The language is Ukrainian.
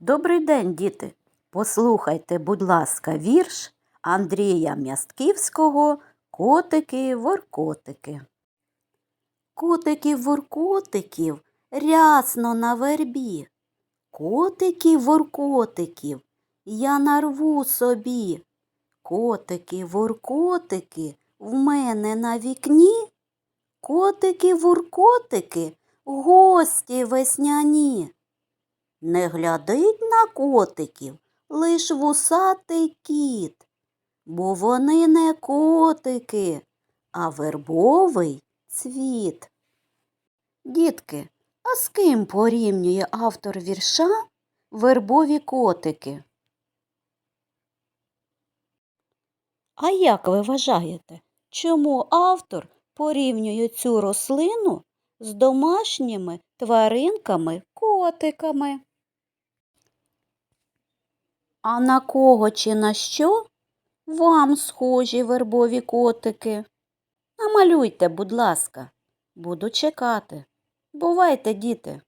Добрий день, діти. Послухайте, будь ласка, вірш Андрія Мястківського Котики-воркотики. Котиків-воркотиків рясно на вербі. Котиків-воркотиків я нарву собі. Котики-воркотики в мене на вікні. Котики-воркотики гості весняні. Не глядить на котиків лиш вусатий кіт, бо вони не котики, а вербовий цвіт. Дітки, а з ким порівнює автор вірша вербові котики? А як ви вважаєте, чому автор порівнює цю рослину з домашніми тваринками-котиками? А на кого чи на що вам схожі вербові котики? Намалюйте, будь ласка, буду чекати. Бувайте, діти.